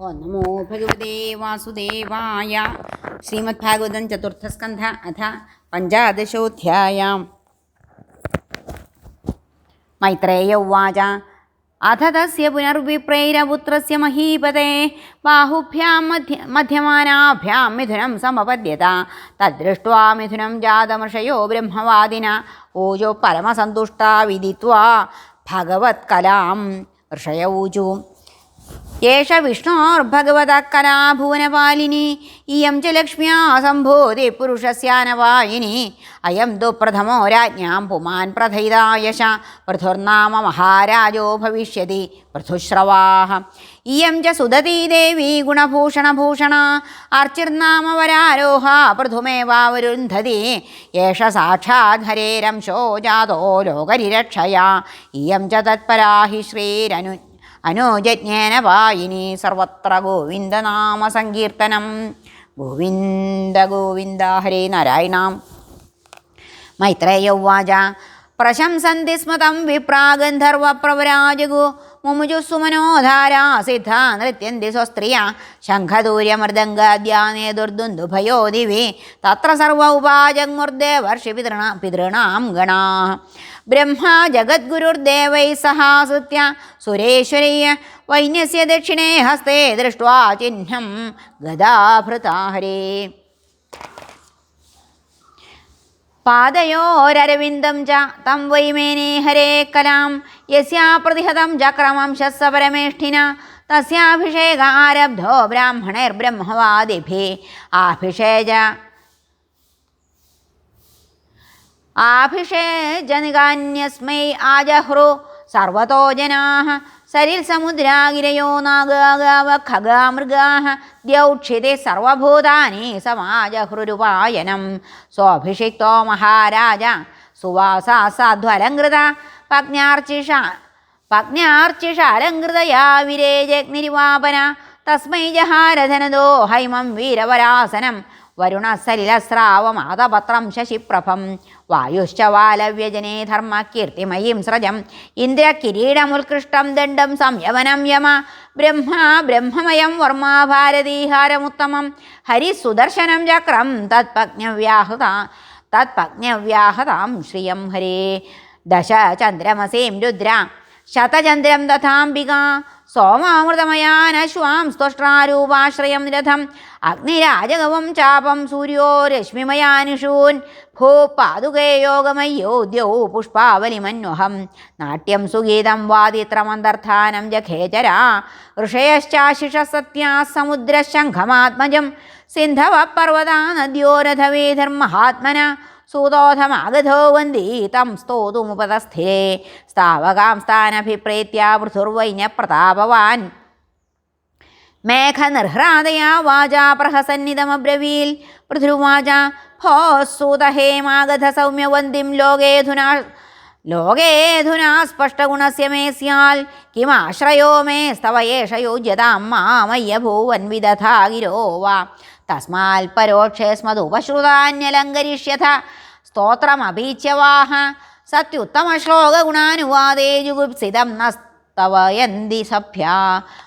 नमो भगवते वासुदेवाय श्रीमद्भागवतं चतुर्थस्कन्ध अथ पञ्चादशोऽध्यायां मैत्रेय उवाच। अथ तस्य पुनर्विप्रैरपुत्रस्य महीपते। बाहुभ्यां मध्य, मध्यमानाभ्यां मिथुनं समपद्यत। तद्दृष्ट्वा मिथुनं जातमर्षयो ब्रह्मवादिना। ओजो परमसन्तुष्टा विदित्वा भगवत्कलां ऋषय ऊचु ഏഷ വിഷ്ണോർഭഗവതക്കലാഭുവനപാലിനി കലാ ഭുവനപാലിനി ഇയം ച ലക്ഷ്മ്യാ സംഭൂതി പുരുഷസ്യാനവായിനി അയം തു പ്രഥമോ രാജ്ഞാം പുമാൻ പ്രഥയിതായശ പൃഥുർനാമ മഹാരാജോ ഭവിഷ്യതി പൃഥുശ്രവാഹ. ഇയം ച സുദതീ ദേവി ഗുണഭൂഷണഭൂഷണ അർച്ചിർനാമ വരാരോഹ പൃഥുമേവാവരുന്ധതി ഏഷ സാക്ഷാത് ഹരേരംശോ ജാതോ ലോകരിരക്ഷയാ ഇയം ച തത്പരാഹി ശ്രീരനു അനുജജ്ഞേന വായിനി സർവത്ര ഗോവിന്ദനാമ സങ്കീർത്തനം ഗോവിന്ദ ഗോവിന്ദ ഹരേ നാരായണാം. മൈത്രേയ ഉവാച. പ്രശംസന്തി സ്മതം വിപ്രാഗന്ധർവപ്രവരാജഗു മുമുജുസുമനോധാരാ സിദ്ധ നൃത്യന്തി സ്വസ്ത്രിയ. ശംഖദൂര്യമൃദംഗാദ്യാനേ ദുർദുന്ദുഭയോ ദിവി തത്ര സർവ ഉപാജങ്ങുർദേവർഷി പിതൃണ പിതൃണാം ഗണാ. ബ്രഹ്മാ ജഗദ്ഗുരുർദേവൈ സഹാസൃത്യ സുരേശ്വരയ്യ വൈന്യസ്യ ദക്ഷിണേ ഹസ്തേ ദൃഷ്ട്വാ ചിഹ്നം ഗദാഭൃതാ पादयोररविन्दं च तं वै मेने हरे कलां। यस्या प्रतिहतं च क्रमांशः परमेष्ठिना तस्याभिषेक आरब्धो ब्राह्मणैर्ब्रह्मवादिभिः। आभिषेज आभिषेजनिगान्यस्मै आजह्रु। സർവതോ ജനാः സരിൽ സമുദ്രാഗിരയോ നാഗാഗാവ ഖഗാമൃഗാ ദ്യൗക്ഷിതെ സർവഭൂതാനി സമാജഹൃരുപായനം. സ്വാഭിഷിക്തോ മഹാരാജ. സുവാസാ സാധ്വലങ്കൃത പജ്ഞാർച്ചിഷ പജ്ഞാർച്ചിഷാലങ്കൃതയാ വിരേജഗ്നിരിവാപന. തസ്മൈ ജഹാരധനദോ ഹൈമം വീരവരാസനം. വരുണസലിലസ്രാവമാതപത്രം ശശിപ്രഭം. വായുശ്ച വാലവ്യജനേ ധർമ്മ കീർത്തിമയീം സ്രജം. ഇന്ദ്രകിരീടമുത്കൃഷ്ടം ദണ്ഡം സംയമനം യമ. ബ്രഹ്മ ബ്രഹ്മമയം വർമ്മ ഭാരതീഹാരമുത്തമം. ഹരിസുദർശനം ചക്രം തത്പജ്ഞവ്യാഹൃത തത്പജ്ഞവ്യാഹതാം ശ്രിയം ഹരേ. ദശ ചന്ദ്രമസീം രുദ്ര ശതചന്ദ്രം തഥാംബിക സോമാമൃതമയാനശ്വാം സ്തുഷ്ട്രാരൂപാശ്രയം നിരഥം അഗ്നിരാജകവും ചാപം സൂര്യോ രശ്മിമയാനുഷൂൻ ഭൂപാതുകേ യോഗമയ്യോദ്യൗ പുഷ്പാവലിമന്വഹം. നാട്യം സുഗീതം വാദിത്രമന്തർത്ഥാനം ജഖേചരാ ഋഷയശ്ചാശിഷ സത്യാ സമുദ്രശംഖമാത്മജം സിന്ധവ പർവതാ നദ്യോരഥവേധർമഹാത്മന സൂതോധമാഗധോ വന്ദീ തം സ്തോതുമുപതസ്ഥിരേ സ്ഥാവകാം സ്ഥാനഭിപ്രേത്യ പൃഥുർവൈന്യ പ്രതാപവാൻ മേഘനിർഹ്രാദയാ വാചാ പ്രഹസന്നിതമബ്രവീൽ പൃഥുർവാച ഭോ സൂതഹേമാഗധ സൗമ്യവന്തിം ലോകേധുനാ ലോകേധുനാ സ്പഷ്ടഗുണസ്യ മേ സ്യാൽ. കിമാശ്രയോ മേ സ്തവ ഏഷ യോജ്യതാം മാമയ്യ ഭൂവൻ വിദധാ ഗിരോ വാ തസ്മാൽ പരോക്ഷേ സ്മതുപശ്രുതാന്യലങ്കരിഷ്യഥ സ്തോത്രമഭീച്യവാഹ സത്യുത്തമശ്ലോകഗുണാനുവാദേ ജുഗുപ്സിതം നസ്തവയന്തി സഭ്യ.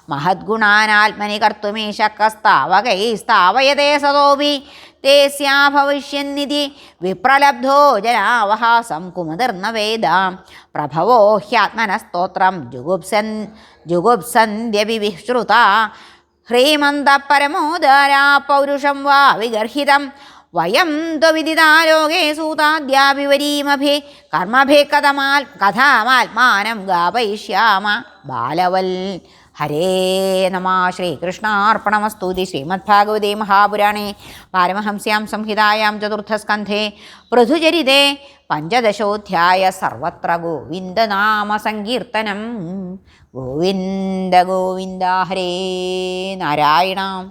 മഹദ്ഗുണാനാത്മനി കർത്തുമീശക്കസ്താവകൈസ്താവയതേ സതോപി തേ സ്യാഭവിഷ്യന്നിധി വിപ്രലബ്ധോ ജനാവഹാസം കുമുതിർന്ന വേദ. പ്രഭവോ ഹ്യാത്മനസ്തോത്രം ജുഗുപ്സൻ ജുഗുപ്സന്ധ്യവിശ്രുത ഹ്രീമന്ത പരമോദാരാ പൗരുഷം വാ വിഗർഹിതം. വയം ത്വവിദിതാരോഗേ സൂതാദ്യാഭിവരീമഭി കർമ്മഭേ കഥമാൽ കഥാമാത്മാനം ഗാപയിഷ്യാമ. ബാലവൽ ഹരേ നമ. ശ്രീകൃഷ്ണാർപ്പണമസ്തുതി. ശ്രീമദ്ഭാഗവതേ മഹാപുരാണേ. പാരമഹംസ്യാം സംഹിതായാം ചതുർത്ഥസ്കന്ധേ. പൃഥുചരിതേ പഞ്ചദശോധ്യായ സർവത്ര ഗോവിന്ദനാമ സങ്കീർത്തനം. ഗോവിന്ദ ഗോവിന്ദ ഹരേ നാരായണ.